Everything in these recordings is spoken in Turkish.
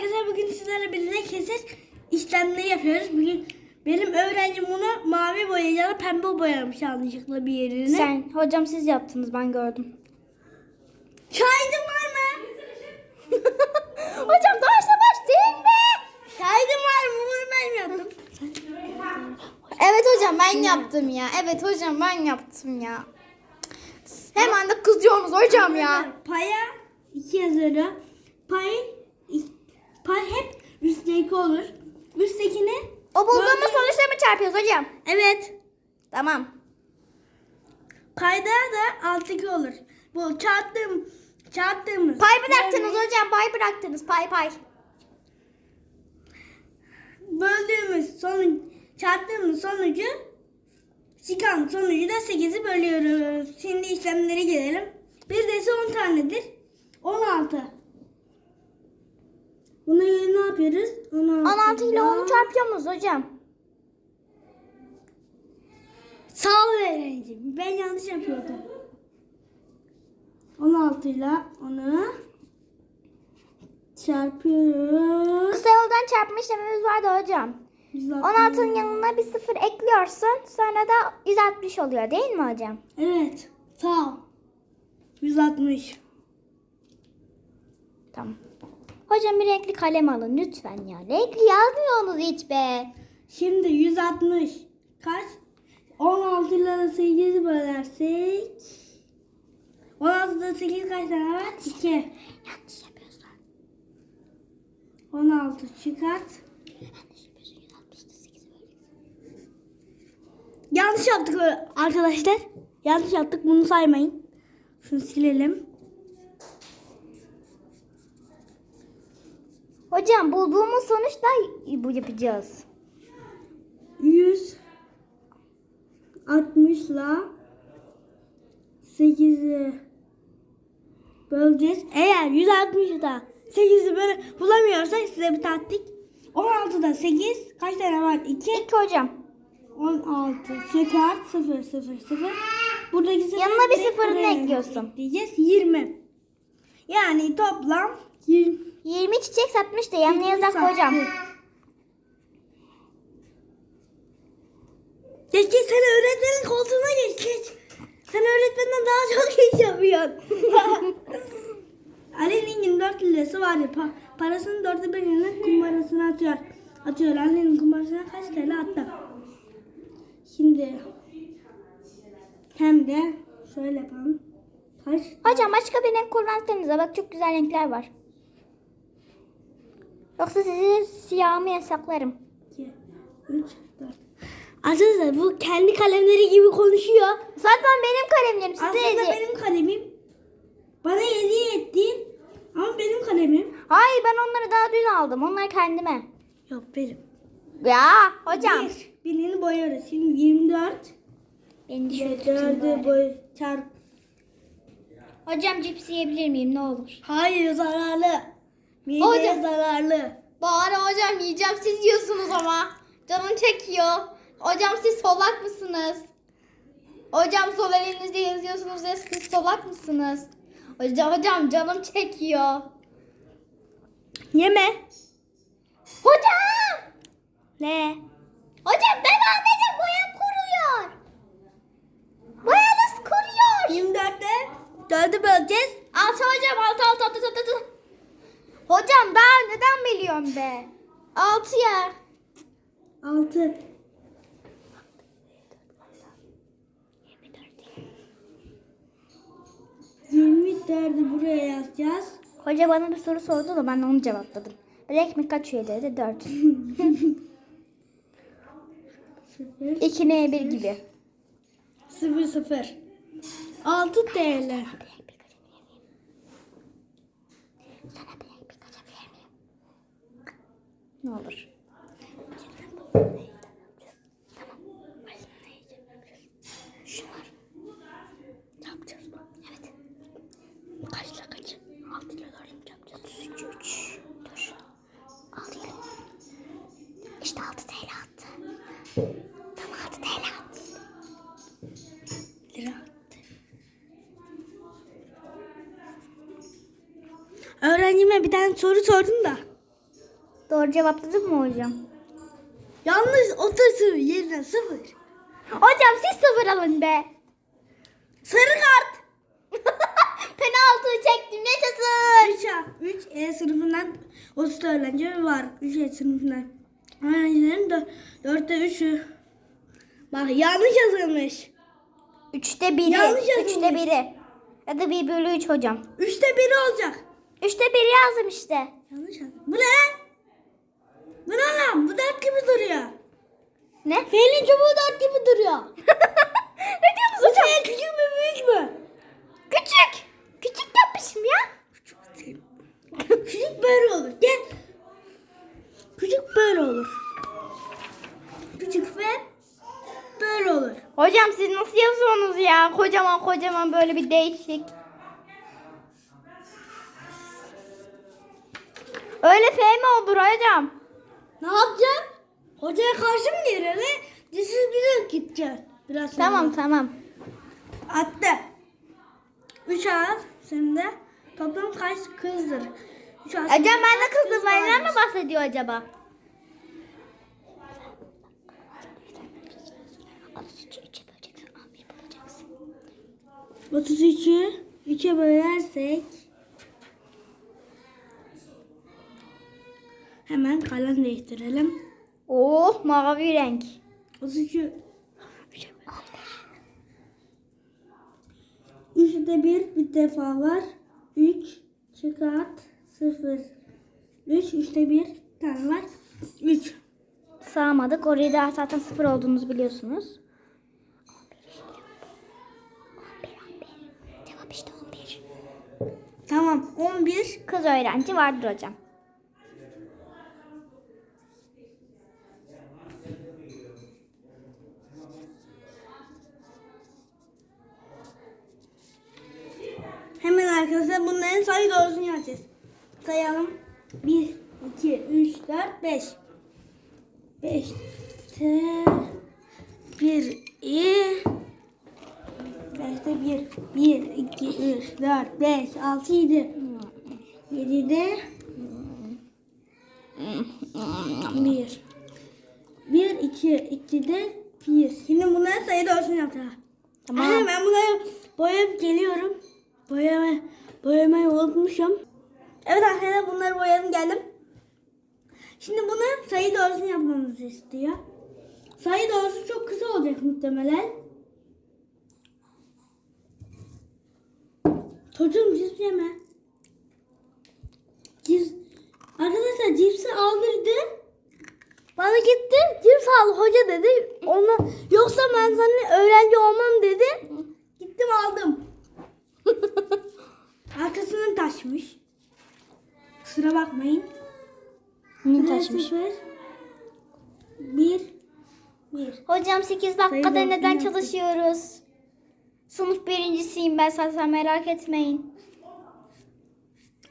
arkadaşlar bugün sizlerle birlikte kesit işlemleri yapıyoruz. Bugün benim öğrencim bunu mavi boyayacağına pembe boyamış yanlışlıkla bir yerini. Sen hocam siz yaptınız ben gördüm. Şahidim var mı? hocam derse başlayayım mı? Şahidim var mı? Bunu ben yaptım. Evet hocam ben yaptım ya. Evet hocam ben yaptım ya. Hemen de kızıyorsunuz hocam ya. Paya iki yazıyorum. Pay, pay hep üstteki olur. Üsttekini O bulduğumuz Böyle- sonuçları mı çarpıyoruz hocam? evet. Tamam. Payda da alttaki olur. Bu çarptığım çarptığımız. Pay bıraktınız hocam pay bıraktınız pay pay. böldüğümüz sonuç çarptığımız sonucu çıkan sonucu da 8'i bölüyoruz. Şimdi işlemlere gelelim. Bir desi 10 tanedir. 16. Buna ne yapıyoruz? 16, 16 ile 10'u çarpıyor muyuz hocam? Sağ ol öğrencim. Ben yanlış yapıyordum. 16 ile onu çarpıyoruz. Kısa yoldan çarpma işlemimiz vardı hocam. 16'nın yanına bir sıfır ekliyorsun. Sonra da 160 oluyor değil mi hocam? Evet. Sağ ol. 160. Tamam. Hocam bir renkli kalem alın lütfen ya. Renkli yazmıyorsunuz hiç be. Şimdi 160 kaç? 16 ile 8'i bölersek 16'da 8 kaç tane var? 2. Yanlış yapıyorsun. 16 çıkart. Yanlış yapıyorsun. 160'da 8 Yanlış yaptık arkadaşlar. Yanlış yaptık. Bunu saymayın. Şunu silelim. Hocam bulduğumuz sonuçta bu yapacağız. 100 60 ile 8'i böleceğiz. Eğer 160'da 8'i böyle bulamıyorsak size bir taktik. 16'da 8 kaç tane var? 2. İlk hocam. 16 çıkart 0 0 0. Buradaki sıfır Yanına bir sıfırını ekliyorsun. Diyeceğiz 20. Yani toplam 20. 20 çiçek satmış da yanına yazak hocam. Geç geç sen öğretmenin koltuğuna geç geç. Sen öğretmenden daha çok iş yapıyorsun. Ali'nin 24 lirası var ya pa- parasının dörtte birini kumbarasına atıyor. Atıyor annenin kumbarasına kaç TL attı. Şimdi hem de şöyle yapalım. Kaç? Hocam başka bir renk kullansanıza bak çok güzel renkler var. Yoksa sizi siyahımı yasaklarım. 2, 3, 4. Arkadaşlar bu kendi kalemleri gibi konuşuyor. Zaten benim kalemlerim size Aslında hediye- benim kalemim. Bana hediye ettiğin ama benim kalemim. Hayır ben onları daha dün aldım. Onlar kendime. Yok benim. Ya hocam. Bir, birini boyuyoruz. Şimdi 24. Beni şöyle tutayım 4'ü bari. boy çarp. Hocam cips yiyebilir miyim ne olur? Hayır zararlı. Mideye Hocam. zararlı. Bari hocam yiyeceğim siz yiyorsunuz ama. Canım çekiyor. Hocam siz solak mısınız? Hocam sol elinizde yazıyorsunuz ya siz solak mısınız? Hocam hocam canım çekiyor. Yeme. Hocam! Ne? Hocam ben anladım boyam kuruyor. Boyanız kuruyor. 24'te 4'ü böleceğiz. Altı hocam altı altı altı altı. altı. Hocam ben neden biliyorum be? Altı ya. 6. Yirmi dördü buraya yazacağız. Hoca bana bir soru sordu da ben onu cevapladım. Bir ekmek kaç üye dedi? Dört. 0 İki neye bir gibi. 0 0. 6 TL. Ne olur. Ne yapacağız? Evet. Kaçla kaç? 6 ile 4 yapacağız. 3 3. Dur. 6 ile. İşte 6 TL attı. Tam 6 TL attı. Lira attı. Öğrencime bir tane soru sordum da. Doğru cevapladık mı hocam? Yanlış otursun yerine sıfır. Hocam siz sıfır alın be. Sarı kart. Penaltı çektim yaşasın. 3 A, 3 E sınıfından 30 öğrenci var. 3 E sınıfından. Öğrencilerin de 4'te 3'ü. Bak yanlış yazılmış. Üçte biri. Yanlış yazılmış. Üçte biri. Ya da bir bölü üç hocam. 3'te 1 olacak. Üçte biri yazdım işte. Yanlış yazdım. Bu ne Bu ne lan? Bu dert gibi duruyor. Ne? Fe'nin çubuğu dert gibi duruyor. ne diyorsunuz Bu hocam? F küçük mü büyük mü? Küçük. Küçük yapmışım ya. Küçük böyle olur. Gel. Küçük böyle olur. Küçük ve böyle olur. Hocam siz nasıl yazıyorsunuz ya? Kocaman kocaman böyle bir değişik. Öyle F mi olur hocam? Ne yapacaksın? Hocaya karşı mı geliyorsun? Disiz bir gideceğiz. Biraz sonra. Tamam tamam. Attı. Üç ağız şimdi toplam kaç kızdır? Üç ağız Hocam ben de kaç kız kızıllarından mı bahsediyor acaba? Otuz üçü üçe bölersek hemen kalem değiştirelim. Oh mavi renk. 33'ü Üçte bir bir defa var. 3 çıkart 0 3 üçte bir tane var. 3 Sağmadık. Orayı da zaten sıfır olduğunuzu biliyorsunuz. Cevap işte 11. Tamam 11 Kız öğrenci vardır hocam. Hemen arkadaşlar bunların sayı doğrusunu yapacağız. Sayalım. 1 2 3 4 5 5 1 2 Beşte bir, bir, iki, üç, dört, beş, altı, yedi. Yedide bir. Bir, iki, ikide bir. Şimdi bunları sayı doğrusunu yapacağız. Tamam. Aha, ben bunları boyayıp geliyorum. Boyama, boyamayı unutmuşum. Evet arkadaşlar bunları boyadım geldim. Şimdi bunu sayı doğrusunu yapmamızı istiyor. Sayı doğrusu çok kısa olacak muhtemelen. Çocuğum cips yeme. Cips. Arkadaşlar cipsi aldırdı. Bana gitti cips al hoca dedi. Ona yoksa ben sana öğrenci olmam dedi. Gittim aldım. Arkasından taşmış. Kusura bakmayın. Ne Bir, taşmış? Bir. Bir. Hocam 8 dakikada Sayı neden doğrusunu çalışıyoruz? Sınıf birincisiyim ben zaten merak etmeyin.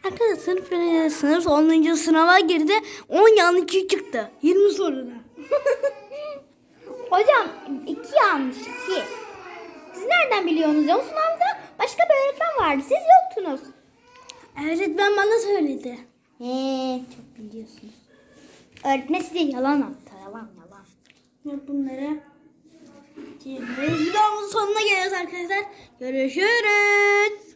Arkadaşlar sınıf sınıf 10. sınava girdi. 10 yanlış çıktı. 20 soruda. Hocam iki yanlış iki. Siz nereden biliyorsunuz ya? O sınavda başka bir öğretmen vardı. Siz yoktunuz. Öğretmen bana söyledi. Eee çok biliyorsunuz. Öğretmen size yalan attı. Yalan yalan. Yok bunları. Videomuzun sonuna geliyoruz arkadaşlar. Görüşürüz.